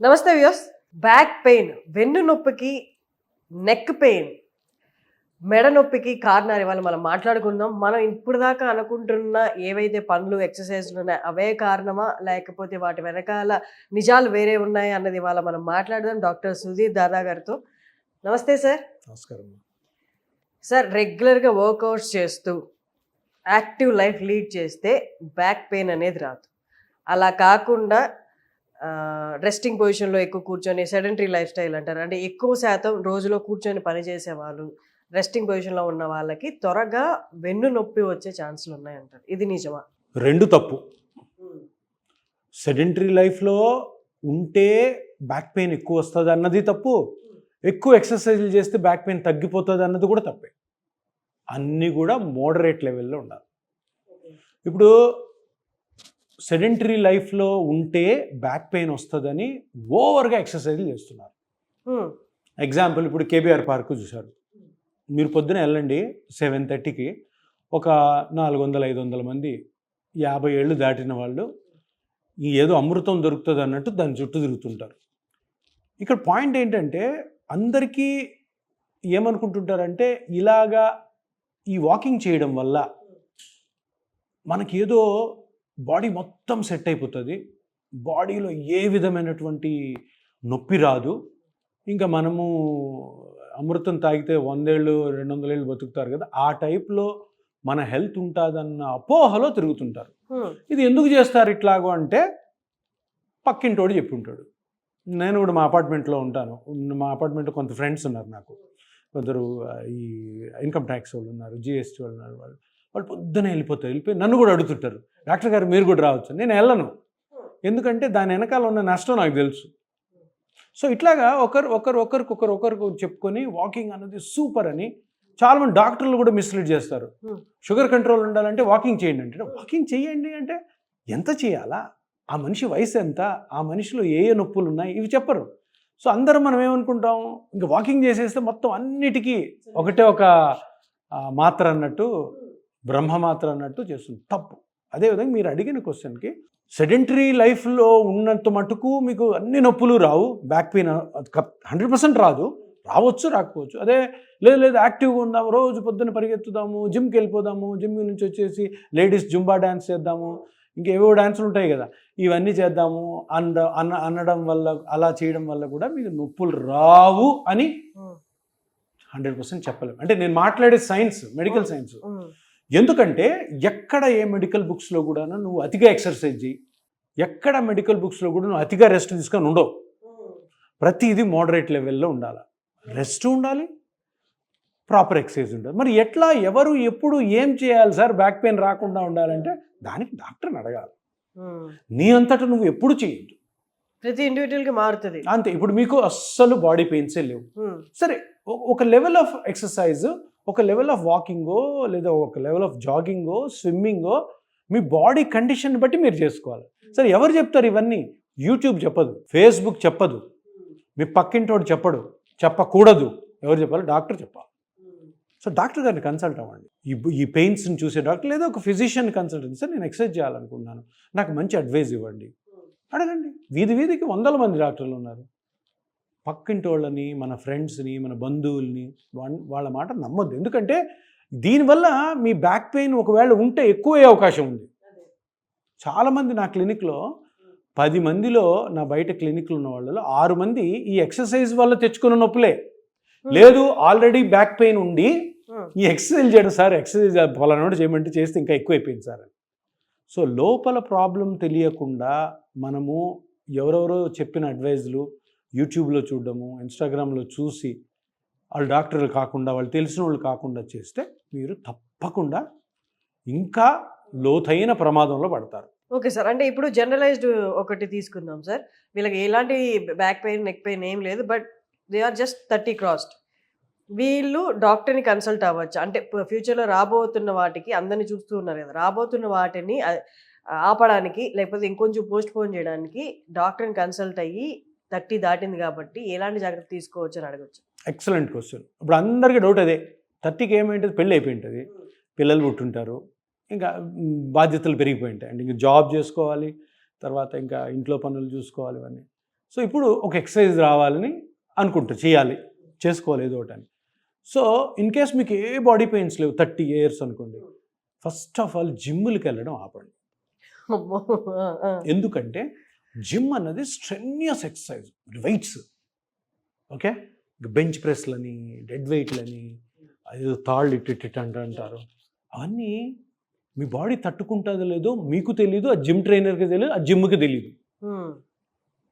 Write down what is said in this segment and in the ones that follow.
నమస్తే views back pain వెన్ను నొప్పికి నెక్ పెయిన్ మెడ నొప్పికి కారణాలు ఇవాళ మనం మాట్లాడుకుందాం. మనం ఇప్పుడు దాకా అనుకుంటున్న ఏవైతే పనులు ఎక్సర్సైజ్లు ఉన్నాయో అవే కారణమా? లేకపోతే వాటి వెనకాల నిజాలు వేరే ఉన్నాయి అన్నది ఇవాళ మనం మాట్లాడదాం డాక్టర్ సుధీర్ దాదా గారితో. నమస్తే సార్. నమస్కారం సార్ రెగ్యులర్గా వర్కౌట్స్ చేస్తూ యాక్టివ్ లైఫ్ లీడ్ చేస్తే బ్యాక్ పెయిన్ అనేది రాదు. అలా కాకుండా రెస్టింగ్ పొజిషన్లో ఎక్కువ కూర్చొని సెడెంటరీ లైఫ్ స్టైల్ అంటారు. అంటే ఎక్కువ శాతం రోజులో కూర్చొని పనిచేసే వాళ్ళు రెస్టింగ్ పొజిషన్లో ఉన్న వాళ్ళకి త్వరగా వెన్ను నొప్పి వచ్చే ఛాన్సులు ఉన్నాయంటారు. ఇది నిజమా? రెండు తప్పు. సెడెంటరీ లైఫ్లో ఉంటే బ్యాక్ పెయిన్ ఎక్కువ వస్తుంది అన్నది తప్పు. ఎక్కువ ఎక్సర్సైజులు చేస్తే బ్యాక్ పెయిన్ తగ్గిపోతుంది అన్నది కూడా తప్పే. అన్నీ కూడా మోడరేట్ లెవెల్లో ఉండాలి. ఇప్పుడు సెడెంటరీ లైఫ్లో ఉంటే బ్యాక్ పెయిన్ వస్తుందని ఓవర్గా ఎక్సర్సైజులు చేస్తున్నారు. ఎగ్జాంపుల్ ఇప్పుడు కేబీఆర్ పార్క్ చూశారు. మీరు పొద్దున వెళ్ళండి సెవెన్ థర్టీకి. ఒక నాలుగు వందల ఐదు వందల మంది యాభై ఏళ్ళు దాటిన వాళ్ళు ఏదో అమృతం దొరుకుతుంది అన్నట్టు దాని చుట్టూ తిరుగుతుంటారు. ఇక్కడ పాయింట్ ఏంటంటే అందరికీ ఏమనుకుంటుంటారంటే ఇలాగా ఈ వాకింగ్ చేయడం వల్ల మనకి ఏదో బాడీ మొత్తం సెట్ అయిపోతుంది. బాడీలో ఏ విధమైనటువంటి నొప్పి రాదు. ఇంకా మనము అమృతం తాగితే వందేళ్ళు రెండు వందల ఏళ్ళు బతుకుతారు కదా ఆ టైప్లో మన హెల్త్ ఉంటుందన్న అపోహలో తిరుగుతుంటారు. ఇది ఎందుకు చేస్తారు ఇట్లాగో అంటే పక్కింటోడు చెప్పి ఉంటాడు నేను కూడా మా అపార్ట్మెంట్లో ఉంటాను. మా అపార్ట్మెంట్లో కొంత ఫ్రెండ్స్ ఉన్నారు నాకు. కొందరు ఈ ఇన్కమ్ ట్యాక్స్ వాళ్ళు ఉన్నారు జిఎస్టీ వాళ్ళు ఉన్నారు వాళ్ళు. వాళ్ళు పొద్దునే వెళ్ళిపోతారు. వెళ్ళిపోయి నన్ను కూడా అడుగుతుంటారు. డాక్టర్ గారు మీరు కూడా రావచ్చు. నేను వెళ్ళను. ఎందుకంటే దాని వెనకాల ఉన్న నష్టం నాకు తెలుసు. సో ఇట్లాగా ఒకరు ఒకరు ఒకరికి ఒకరు ఒకరికి చెప్పుకొని వాకింగ్ అన్నది సూపర్ అని చాలామంది డాక్టర్లు కూడా మిస్లీడ్ చేస్తారు. షుగర్ కంట్రోల్ ఉండాలంటే వాకింగ్ చేయండి అంటే వాకింగ్ చేయండి అంటే ఎంత చేయాలా? ఆ మనిషి వయసు ఎంత? ఆ మనిషిలో ఏ ఏ నొప్పులు ఉన్నాయి? ఇవి చెప్పరు. సో అందరం మనం ఏమనుకుంటాం? ఇంకా వాకింగ్ చేసేస్తే మొత్తం అన్నిటికీ ఒకటే ఒక మాత్ర అన్నట్టు బ్రహ్మ మాత్ర అన్నట్టు చేస్తుంది. తప్పు. అదేవిధంగా మీరు అడిగిన క్వశ్చన్కి సెడెంటరీ లైఫ్లో ఉన్నంత మటుకు మీకు అన్ని నొప్పులు రావు బ్యాక్ పెయిన్ హండ్రెడ్ పర్సెంట్ రాదు రావచ్చు రాకపోవచ్చు. అదే లేదు లేదు యాక్టివ్గా ఉందాము రోజు పొద్దున్న పరిగెత్తుదాము జిమ్కి వెళ్ళిపోదాము జిమ్ నుంచి వచ్చేసి లేడీస్ జుంబా డ్యాన్స్ చేద్దాము ఇంకేవో డ్యాన్సులు ఉంటాయి కదా ఇవన్నీ చేద్దాము అన్న అన్న అనడం వల్ల అలా చేయడం వల్ల కూడా మీకు నొప్పులు రావు అని. హండ్రెడ్ పర్సెంట్ చెప్పలేము అంటే నేను మాట్లాడే సైన్స్ మెడికల్ సైన్స్. ఎందుకంటే ఎక్కడ ఏ మెడికల్ బుక్స్లో కూడా నువ్వు అతిగా ఎక్సర్సైజ్ చేయి ఎక్కడ మెడికల్ బుక్స్లో కూడా నువ్వు అతిగా రెస్ట్ తీసుకొని ఉండవు. ప్రతిదీ మోడరేట్ లెవెల్లో ఉండాలి. రెస్ట్ ఉండాలి. ప్రాపర్ ఎక్సర్సైజ్ ఉండాలి. మరి ఎట్లా ఎవరు ఎప్పుడు ఏం చేయాలి సార్? బ్యాక్ పెయిన్ రాకుండా ఉండాలంటే దానికి డాక్టర్ని అడగాలి. నీ అంతటా నువ్వు ఎప్పుడు చేయొద్దు. ప్రతి ఇండివిజువల్కి మారుతుంది. అంతే. ఇప్పుడు మీకు అస్సలు బాడీ పెయిన్సే లేవు. సరే ఒక లెవెల్ ఆఫ్ ఎక్సర్సైజ్ ఒక లెవెల్ ఆఫ్ వాకింగో లేదా ఒక లెవెల్ ఆఫ్ జాగింగో స్విమ్మింగో మీ బాడీ కండిషన్ బట్టి మీరు చేసుకోవాలి. సరే ఎవరు చెప్తారు ఇవన్నీ? యూట్యూబ్ చెప్పదు ఫేస్బుక్ చెప్పదు మీ పక్కింటోడు చెప్పడు చెప్పకూడదు. ఎవరు చెప్పాలి? డాక్టర్ చెప్పాలి. సో డాక్టర్ గారిని కన్సల్ట్ అవ్వండి. ఈ ఈ పెయిన్స్ని చూసే డాక్టర్ లేదా ఒక ఫిజిషియన్ కన్సల్ట్ సార్ నేను ఎక్సర్సైజ్ చేయాలనుకుంటున్నాను. నాకు మంచి అడ్వైజ్ ఇవ్వండి. అడగండి. వీధి వీధికి వందల మంది డాక్టర్లు ఉన్నారు. పక్కింటి వాళ్ళని మన ఫ్రెండ్స్ని మన బంధువుల్ని వాళ్ళ మాట నమ్మొద్దు. ఎందుకంటే దీనివల్ల మీ బ్యాక్ పెయిన్ ఒకవేళ ఉంటే ఎక్కువ అవకాశం ఉంది. చాలామంది నా క్లినిక్లో పది మందిలో నా బయట క్లినిక్లో ఉన్న వాళ్ళలో ఆరు మంది ఈ ఎక్సర్సైజ్ వల్ల తెచ్చుకున్న నొప్పులే. లేదు ఆల్రెడీ బ్యాక్ పెయిన్ ఉండి. ఈ ఎక్సర్సైజ్ చేయడం సార్ ఎక్సర్సైజ్ ఫలానాడు చేయమంటే చేస్తే ఇంకా ఎక్కువైపోయింది సార్ సో లోపల ప్రాబ్లం తెలియకుండా మనము ఎవరెవరో చెప్పిన అడ్వైజ్లు యూట్యూబ్లో చూడడము ఇన్స్టాగ్రామ్లో చూసి వాళ్ళు డాక్టర్లు కాకుండా వాళ్ళు తెలిసిన వాళ్ళు కాకుండా చేస్తే మీరు తప్పకుండా ఇంకా లోతైన ప్రమాదంలో పడతారు. Okay sir. అంటే ఇప్పుడు జనరలైజ్డ్ ఒకటి తీసుకుందాం సార్. వీళ్ళకి ఎలాంటి బ్యాక్ పెయిన్ నెక్ పెయిన్ ఏం లేదు but they are just thirty crossed. వీళ్ళు డాక్టర్ని కన్సల్ట్ అవ్వచ్చు? అంటే ఫ్యూచర్లో రాబోతున్న వాటికి అందరిని చూస్తూ ఉన్నారు కదా. రాబోతున్న వాటిని ఆపడానికి లేకపోతే ఇంకొంచెం పోస్ట్ పోన్ చేయడానికి డాక్టర్ని కన్సల్ట్ అయ్యి థర్టీ దాటింది కాబట్టి ఎలాంటి జాగ్రత్త తీసుకోవచ్చు అని అడగచ్చు. Excellent question. ఇప్పుడు అందరికీ డౌట్ అదే. థర్టీకి ఏమైంటుంది? పెళ్ళి అయిపోయి ఉంటుంది పిల్లలు పుట్టుంటారు. ఇంకా బాధ్యతలు పెరిగిపోయి ఉంటాయి అంటే ఇంకా జాబ్ చేసుకోవాలి. తర్వాత ఇంకా ఇంట్లో పనులు చూసుకోవాలి ఇవన్నీ. సో ఇప్పుడు ఒక ఎక్సర్సైజ్ రావాలని అనుకుంటా. చేయాలి. చేసుకోవాలి ఏదో ఒకటి అని. సో ఇన్ కేస్ మీకు ఏ బాడీ పెయిన్స్ లేవు థర్టీ ఇయర్స్ అనుకోండి. ఫస్ట్ ఆఫ్ ఆల్ జిమ్ములకి వెళ్ళడం ఆపండి. ఎందుకంటే జిమ్ అన్నది strenuous exercise weights. Okay? Bench ప్రెస్లని dead వెయిట్లని అదేదో తాళ్ళు అంట అంటారు. అవన్నీ మీ బాడీ తట్టుకుంటుందో లేదో మీకు తెలియదు ఆ జిమ్ ట్రైనర్కి తెలియదు ఆ జిమ్కి తెలియదు.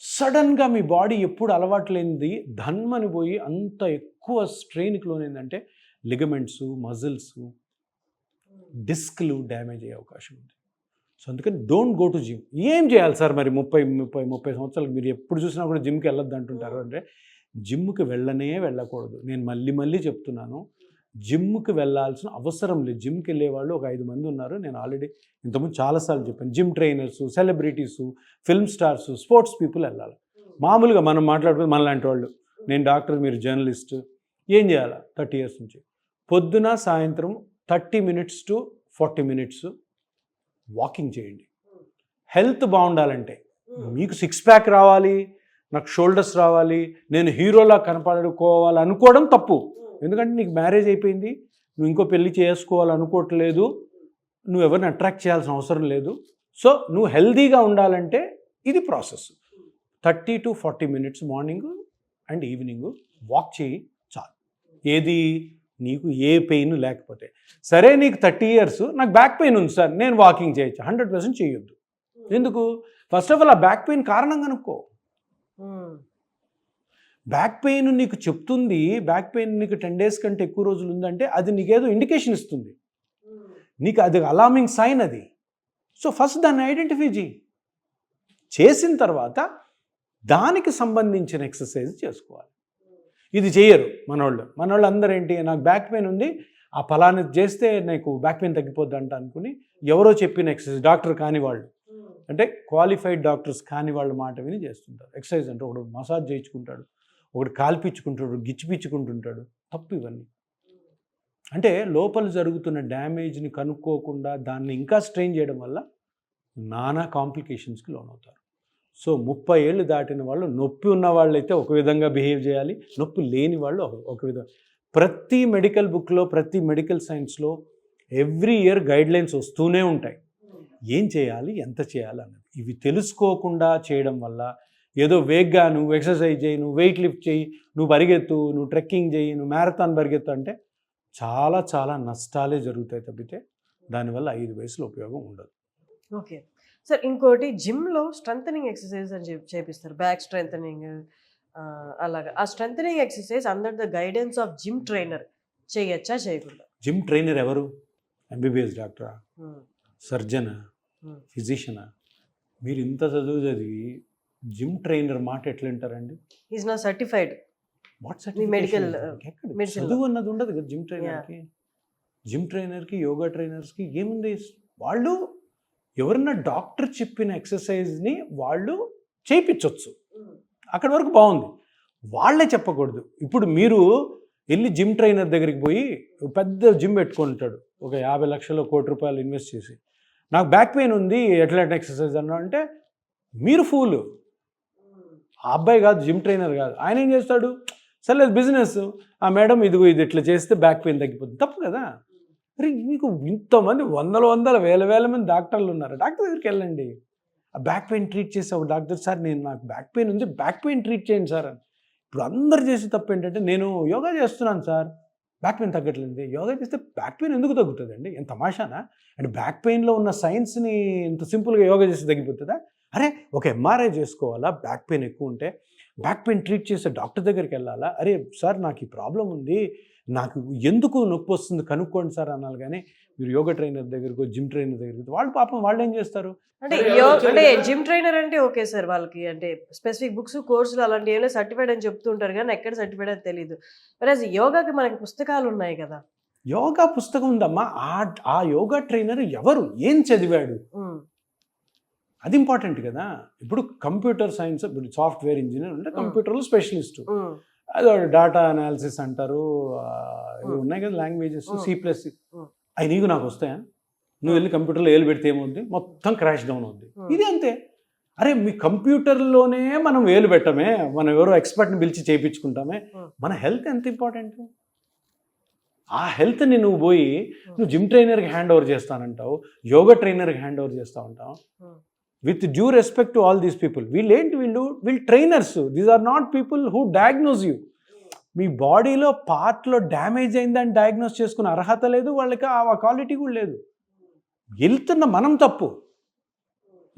సడన్గా మీ బాడీ ఎప్పుడు అలవాటు లేనిది ధన్మని పోయి అంత ఎక్కువ స్ట్రెయిన్కి లోనేందంటే లిగమెంట్స్ మజిల్స్ డిస్క్లు డ్యామేజ్ అయ్యే అవకాశం ఉంది. సో అందుకని డోంట్ గో టు జిమ్. ఏం చేయాలి సార్ మరి ముప్పై ముప్పై ముప్పై సంవత్సరాలు మీరు ఎప్పుడు చూసినా కూడా జిమ్కి వెళ్ళొద్దు అంటుంటారు అంటే జిమ్కి వెళ్ళనే వెళ్ళకూడదు. నేను మళ్ళీ మళ్ళీ చెప్తున్నాను. జిమ్కి వెళ్ళాల్సిన అవసరం లేదు. జిమ్కి వెళ్ళే వాళ్ళు ఒక ఐదు మంది ఉన్నారు. నేను ఆల్రెడీ ఇంతకుముందు చాలాసార్లు చెప్పాను. Gym trainers celebrities film stars sports people వెళ్ళాలి. మామూలుగా మనం మాట్లాడుకుని మనలాంటి వాళ్ళు. నేను డాక్టర్ మీరు జర్నలిస్ట్. ఏం చేయాలి? థర్టీ ఇయర్స్ నుంచి. పొద్దున సాయంత్రం thirty minutes to forty minutes walking చేయండి. హెల్త్ బాగుండాలంటే మీకు సిక్స్ ప్యాక్ రావాలి నాకు షోల్డర్స్ రావాలి నేను హీరోలా కనపడుకోవాలి అనుకోవడం తప్పు. ఎందుకంటే నీకు మ్యారేజ్ అయిపోయింది నువ్వు ఇంకో పెళ్ళి చేసుకోవాలనుకోవట్లేదు నువ్వు ఎవరిని అట్రాక్ట్ చేయాల్సిన అవసరం లేదు. సో నువ్వు హెల్దీగా ఉండాలంటే ఇది process. Thirty to forty minutes morning and evening walk చేయి చాలు. ఏది నీకు ఏ పెయిన్ లేకపోతే. సరే నీకు థర్టీ ఇయర్స్ నాకు బ్యాక్ పెయిన్ ఉంది సార్ నేను వాకింగ్ చేయొచ్చు. హండ్రెడ్ పర్సెంట్ చేయొద్దు. ఎందుకు? ఫస్ట్ ఆఫ్ ఆల్ ఆ బ్యాక్ పెయిన్ కారణం కనుక్కో. ఉమ్. బ్యాక్ పెయిన్ నీకు చెప్తుంది బ్యాక్ పెయిన్ నీకు టెన్ డేస్ కంటే ఎక్కువ రోజులు ఉందంటే అది నీకేదో ఇండికేషన్ ఇస్తుంది. నీకు అది అలార్మింగ్ సైన్ అది. సో ఫస్ట్ దాన్ని ఐడెంటిఫై చేయి చేసిన తర్వాత దానికి సంబంధించిన ఎక్సర్సైజ్ చేసుకోవాలి. ఇది చేయరు మనోళ్ళు. మనోళ్ళు అందరూ ఏంటి నాకు బ్యాక్ పెయిన్ ఉంది ఆ ఫలాన్ని చేస్తే నీకు బ్యాక్ పెయిన్ తగ్గిపోద్ది అంట అనుకుని ఎవరో చెప్పిన ఎక్సర్సైజ్ డాక్టర్ కాని వాళ్ళు. అంటే క్వాలిఫైడ్ డాక్టర్స్ కాని వాళ్ళ మాట విని చేస్తుంటారు. ఎక్సర్సైజ్ అంటే ఒకడు మసాజ్ చేయించుకుంటాడు ఒకడు కాల్పించుకుంటాడు గిచ్చిపించుకుంటుంటాడు తప్పు ఇవన్నీ. అంటే లోపల జరుగుతున్న డ్యామేజ్ని కనుక్కోకుండా దాన్ని ఇంకా స్ట్రెయిన్ చేయడం వల్ల నానా కాంప్లికేషన్స్కి లోనవుతారు. సో ముప్పై ఏళ్ళు దాటిన వాళ్ళు నొప్పి ఉన్న వాళ్ళు అయితే ఒక విధంగా బిహేవ్ చేయాలి. నొప్పి లేని వాళ్ళు ఒక- ఒక విధంగా ప్రతి మెడికల్ బుక్లో ప్రతి మెడికల్ సైన్స్లో ఎవ్రీ ఇయర్ గైడ్ లైన్స్ వస్తూనే ఉంటాయి. ఏం చేయాలి? ఎంత చేయాలి అన్నది. ఇవి తెలుసుకోకుండా చేయడం వల్ల ఏదో వేగ్గా నువ్వు ఎక్సర్సైజ్ చేయి నువ్వు వెయిట్ లిఫ్ట్ చేయి నువ్వు పరిగెత్తు నువ్వు ట్రెక్కింగ్ చేయి నువ్వు మ్యారథాన్ పరిగెత్తు అంటే చాలా చాలా నష్టాలే జరుగుతాయి తప్పితే దానివల్ల ఐదు వయసులో ఉపయోగం ఉండదు. ఓకే. సార్ ఇంకోటి జిమ్లో స్ట్రెంథనింగ్ ఎక్సర్సైజ్ అని చెప్పి చేపిస్తారు. బ్యాక్ స్ట్రెంథనింగ్ అలాగా. ఆ strengthening exercise under the guidance of gym trainer చేయొచ్చా చేయకుండా జిమ్ ట్రైనర్ ఎవరు? ఎంబీబీఎస్ డాక్టరా? సర్జనా. ఫిజిషియనా? మీరు ఇంత చదువు చదివి జిమ్ ట్రైనర్ మాట ఎట్లా వింటారండి? ఈజ్ నా సర్టిఫైడ్ వాట్ మీ medical, uh, medicine లో. చదువు అన్నది ఉండదు కదా జిమ్ ట్రైనర్కి. జిమ్ ట్రైనర్కి యోగా ట్రైనర్స్కి ఏముంది? వాళ్ళు ఎవరన్నా డాక్టర్ చెప్పిన ఎక్సర్సైజ్ని వాళ్ళు చేయించవచ్చు అక్కడి వరకు బాగుంది. వాళ్ళే చెప్పకూడదు. ఇప్పుడు మీరు వెళ్ళి జిమ్ ట్రైనర్ దగ్గరికి పోయి పెద్ద జిమ్ పెట్టుకుంటాడు ఒక యాభై లక్షల కోటి రూపాయలు ఇన్వెస్ట్ చేసి. నాకు బ్యాక్ పెయిన్ ఉంది ఎట్లాంటి ఎక్సర్సైజ్ అన్నా అంటే మీరు ఫూల్. ఆ అబ్బాయి కాదు జిమ్ ట్రైనర్ కాదు. ఆయన ఏం చేస్తాడు? సరే బిజినెస్. ఆ మేడం ఇదిగో ఇది ఇట్లా చేస్తే బ్యాక్ పెయిన్ తగ్గిపోతుంది తప్పు కదా? అరే మీకు ఇంతమంది వందల వందల వేల వేల మంది డాక్టర్లు ఉన్నారు. డాక్టర్ దగ్గరికి వెళ్ళండి. ఆ బ్యాక్ పెయిన్ ట్రీట్ చేసే ఒక డాక్టర్ సార్ నేను నాకు బ్యాక్ పెయిన్ ఉంది బ్యాక్ పెయిన్ ట్రీట్ చేయండి సార్ అని. ఇప్పుడు అందరు చేసే తప్పు ఏంటంటే నేను యోగా చేస్తున్నాను సార్. బ్యాక్ పెయిన్ తగ్గట్లేదు. యోగా చేస్తే బ్యాక్ పెయిన్ ఎందుకు తగ్గుతుందండి? ఎంత తమాషానా? అండ్ బ్యాక్ పెయిన్లో ఉన్న సైన్స్ని ఇంత సింపుల్గా యోగా చేస్తే తగ్గిపోతుందా? అరే ఒక ఎంఆర్ఐ చేసుకోవాలా? బ్యాక్ పెయిన్ ఎక్కువ ఉంటే బ్యాక్ పెయిన్ ట్రీట్ చేసే డాక్టర్ దగ్గరికి వెళ్ళాలా? అరే సార్ నాకు ఈ ప్రాబ్లం ఉంది. నాకు ఎందుకు నొప్పి వస్తుంది కనుక్కోండి సార్ అనాలి కానీ మీరు యోగా ట్రైనర్ దగ్గరకు జిమ్ ట్రైనర్ దగ్గరికి వాళ్ళు పాపం వాళ్ళు ఏం చేస్తారు? అంటే అంటే? జిమ్ ట్రైనర్ అంటే ఓకే సార్ వాళ్ళకి అంటే స్పెసిఫిక్ బుక్స్ కోర్సులు అలాంటి ఏమైనా సర్టిఫైడ్ అని చెప్తుంటారు కానీ ఎక్కడ సర్టిఫైడ్ అని తెలియదు మరి యోగాకి మనకి పుస్తకాలు ఉన్నాయి కదా. యోగా పుస్తకం ఉందమ్మా. ఆ ఆ యోగా ట్రైనర్ ఎవరు? ఏం చదివాడు? అది ఇంపార్టెంట్ కదా. ఇప్పుడు కంప్యూటర్ సైన్స్ ఇప్పుడు సాఫ్ట్వేర్ ఇంజనీర్ అంటే కంప్యూటర్లో స్పెషలిస్ట్ అదో డేటా అనాలిసిస్ అంటారు. ఉన్నాయి కదా లాంగ్వేజెస్. C plus. అవి నీకు నాకు వస్తాయా నువ్వు వెళ్ళి కంప్యూటర్లో ఏలు పెడితే ఏమవుద్ది మొత్తం క్రాష్ డౌన్ అవుద్ది. ఇది అంతే అరే మీ కంప్యూటర్లోనే మనం వేలు పెట్టమే మనం ఎవరో ఎక్స్పర్ట్ని పిలిచి చేయించుకుంటామే. మన హెల్త్ ఎంత ఇంపార్టెంట్ ఆ హెల్త్ని నువ్వు పోయి నువ్వు జిమ్ ట్రైనర్కి హ్యాండ్ ఓవర్ చేస్తానంటావు యోగా ట్రైనర్కి హ్యాండ్ ఓవర్ చేస్తా ఉంటావు. With due respect to all these people. వీళ్ళు ఏంటి వీళ్ళు? వీళ్ళు trainers. These are not people who diagnose you. మీ బాడీలో పార్ట్లో డ్యామేజ్ అయిందని డయాగ్నోస్ చేసుకునే అర్హత లేదు వాళ్ళకి ఆ క్వాలిటీ కూడా లేదు. వెళ్తున్న మనం తప్పు.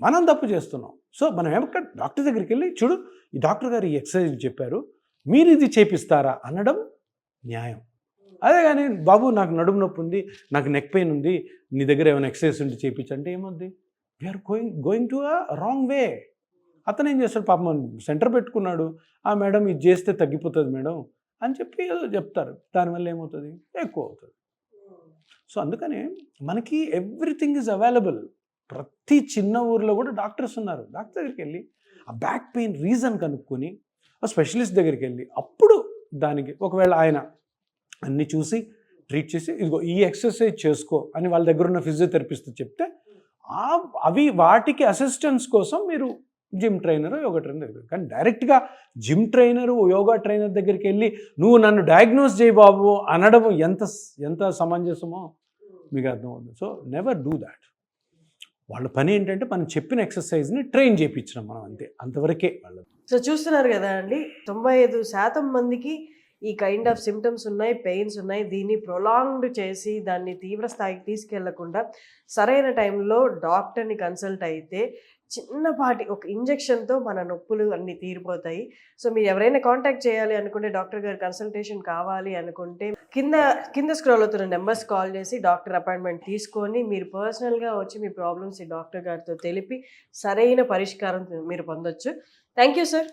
మనం తప్పు చేస్తున్నాం. సో మనం ఎక్కడ డాక్టర్ దగ్గరికి వెళ్ళి చూడు ఈ డాక్టర్ గారు ఈ ఎక్సర్సైజ్ చెప్పారు మీరు ఇది చేపిస్తారా అనడం న్యాయం. అదే కానీ బాబు నాకు నడుము నొప్పి ఉంది నాకు నెక్ పెయిన్ ఉంది నీ దగ్గర ఏమైనా ఎక్సర్సైజ్ ఉంటే చేయించంటే ఏమొద్ది? We're going going to a wrong way అతను ఏం చేస్తాడు? పాపం సెంటర్ పెట్టుకున్నాడు. ఆ మేడం ఇది చేస్తే తగ్గిపోతుంది మేడం అని చెప్పి ఏదో చెప్తారు. దానివల్ల ఏమవుతుంది? ఎక్కువ అవుతుంది. సో అందుకనే మనకి ఎవ్రీథింగ్ ఈజ్ అవైలబుల్ ప్రతి చిన్న ఊర్లో కూడా డాక్టర్స్ ఉన్నారు. డాక్టర్ దగ్గరికి వెళ్ళి ఆ బ్యాక్ పెయిన్ రీజన్ కనుక్కొని ఆ స్పెషలిస్ట్ దగ్గరికి వెళ్ళి అప్పుడు దానికి ఒకవేళ ఆయన అన్ని చూసి ట్రీట్ చేసి ఇదిగో ఈ ఎక్సర్సైజ్ చేసుకో అని వాళ్ళ దగ్గర ఉన్న ఫిజియోథెరపిస్ట్ చెప్తే అవి వాటికి అసిస్టెన్స్ కోసం మీరు జిమ్ ట్రైనర్ యోగా ట్రైనర్ దగ్గర కానీ డైరెక్ట్గా జిమ్ ట్రైనరు యోగా ట్రైనర్ దగ్గరికి వెళ్ళి నువ్వు నన్ను డయాగ్నోస్ చేయి బాబు అనడం ఎంత ఎంత సమంజసమో మీకు అర్థమవుతుంది. సో నెవర్ డూ దాట్ వాళ్ళ పని ఏంటంటే మనం చెప్పిన ఎక్సర్సైజ్ని ట్రైన్ చేయించడం మనం అంతే. అంతవరకే వాళ్ళు సో చూస్తున్నారు కదా అండి తొంభై ఐదు శాతం మందికి ఈ కైండ్ ఆఫ్ సిమ్టమ్స్ ఉన్నాయి పెయిన్స్ ఉన్నాయి. దీన్ని ప్రొలాంగ్డ్ చేసి దాన్ని తీవ్ర స్థాయికి తీసుకెళ్ళకుండా సరైన టైంలో డాక్టర్ని కన్సల్ట్ అయితే చిన్నపాటి ఒక ఇంజెక్షన్తో మన నొప్పులు అన్నీ తీరిపోతాయి. సో మీరు ఎవరైనా కాంటాక్ట్ చేయాలి అనుకుంటే డాక్టర్ గారి కన్సల్టేషన్ కావాలి అనుకుంటే కింద కింద స్క్రోల్ అవుతున్న నెంబర్స్ కాల్ చేసి డాక్టర్ అపాయింట్మెంట్ తీసుకొని మీరు పర్సనల్గా వచ్చి మీ ప్రాబ్లమ్స్ ఈ డాక్టర్ గారితో తెలిపి సరైన పరిష్కారం మీరు పొందొచ్చు. Thank you sir